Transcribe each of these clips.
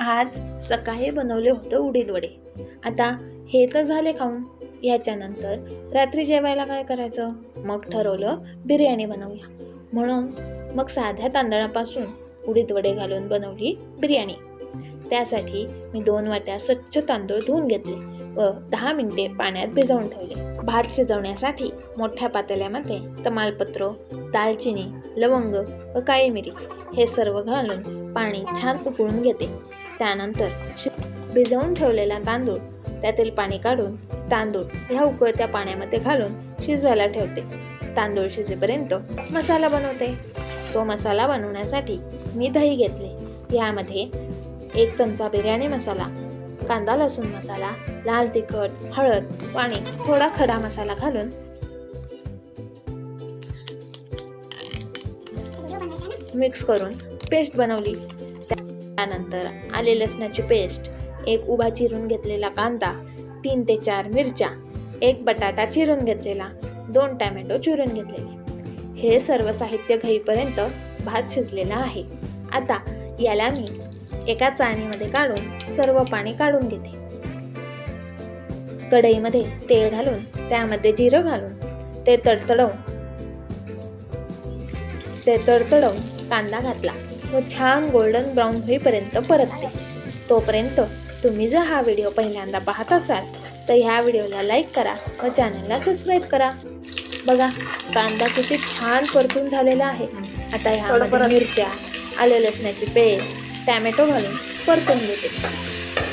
आज सकाळी बनवले होते उडीद वडे. आता हे तर झाले खाऊन. याच्यानंतर रात्री जेवायला काय करायचं? मग ठरवलं बिर्याणी बनवूया. म्हणून मग साध्या तांदळापासून उडीद वडे घालून बनवली बिर्याणी. त्यासाठी मी दोन वाट्या स्वच्छ तांदूळ धुवून घेतले व दहा मिनिटे पाण्यात भिजवून ठेवले. भात शिजवण्यासाठी मोठ्या पातेल्यामध्ये तमालपत्र दालचिनी लवंग व काळी मिरी हे सर्व घालून पाणी छान उकळून घेते. त्यानंतर शि भिजवून ठेवलेला तांदूळ त्यातील पाणी काढून तांदूळ ह्या उकळत्या पाण्यामध्ये घालून शिजवायला ठेवते. तांदूळ शिजेपर्यंत मसाला बनवते. तो मसाला बनवण्यासाठी मी दही घेतले. यामध्ये एक चमचा बिर्याणी मसाला कांदा लसूण मसाला लाल तिखट हळद पाणी थोडा खडा मसाला घालून मिक्स करून पेस्ट बनवली. त्यानंतर आले लसणाची पेस्ट एक उभा चिरून घेतलेला कांदा तीन ते चार मिरच्या एक बटाटा चिरून घेतलेला दोन टॅमॅटो चिरून घेतलेले. हे सर्व साहित्य घईपर्यंत भात शिजलेला आहे. आता याला मी एका चाळणीमध्ये काढून सर्व पाणी काढून घेते. कढईमध्ये तेल घालून त्यामध्ये जिरं घालून ते तडतडवून ते तडतडवून कांदा घातला. व छान गोल्डन ब्राऊन होईपर्यंत परतते. तोपर्यंत तुम्ही जर हा व्हिडिओ पहिल्यांदा पाहत असाल तर ह्या व्हिडिओला लाईक करा व चॅनलला सबस्क्राईब करा. बघा कांदा किती छान परतून झालेला आहे. आता ह्यामध्ये मिरच्या आलं लसणाची पेस्ट टॅमॅटो घालून परतून घेते.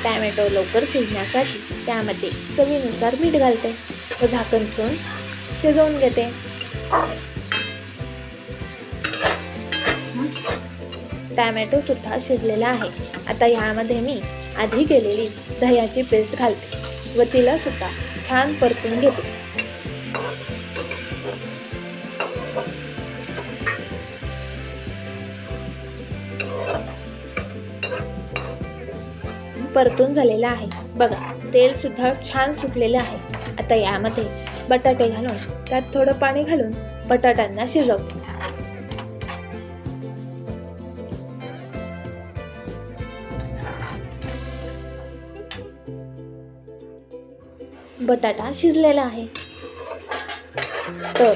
टॅमॅटो लवकर शिजण्यासाठी त्यामध्ये चवीनुसार मीठ घालते व झाकण ठेवून शिजवून घेते. टॅमॅटो सुद्धा शिजलेला आहे. आता ह्यामध्ये मी आधी केलेली दह्याची पेस्ट घालते व तिला सुद्धा छान परतून घेते. परतून झालेला आहे. बघा तेल सुद्धा छान सुटलेलं आहे. आता यामध्ये बटाटे घालून त्यात थोडं पाणी घालून बटाट्यांना शिजवतो. बटाटा शिजलेला आहे. तर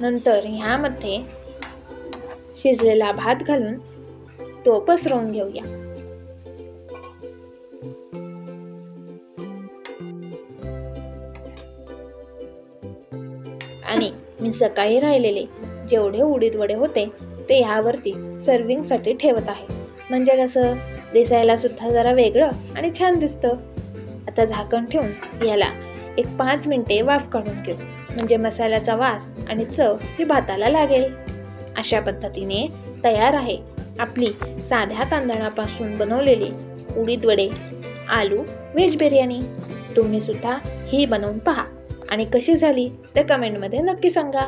नंतर ह्यामध्ये शिजलेला भात घालून तो पसरवून घेऊया. आणि मी सकाळी राहिलेले जेवढे उडीद वडे होते ते ह्यावरती सर्विंगसाठी ठेवत आहे. म्हणजे कसं? दिसायला सुद्धा जरा वेगळं आणि छान दिसतं. आता झाकण ठेवून याला एक पाच मिनटे वाफ काढून घेऊ. म्हणजे मसाल्याचा वास आणि चव ही भाताला लागेल. अशा पद्धतीने तयार आहे आपली साध्या तांदळापासून बनवलेली उडीद वडे आलू व्हेज बिर्याणी. तुम्ही सुद्धा ही बनवून पहा. आणि कशी झाली ते कमेंटमध्ये नक्की सांगा.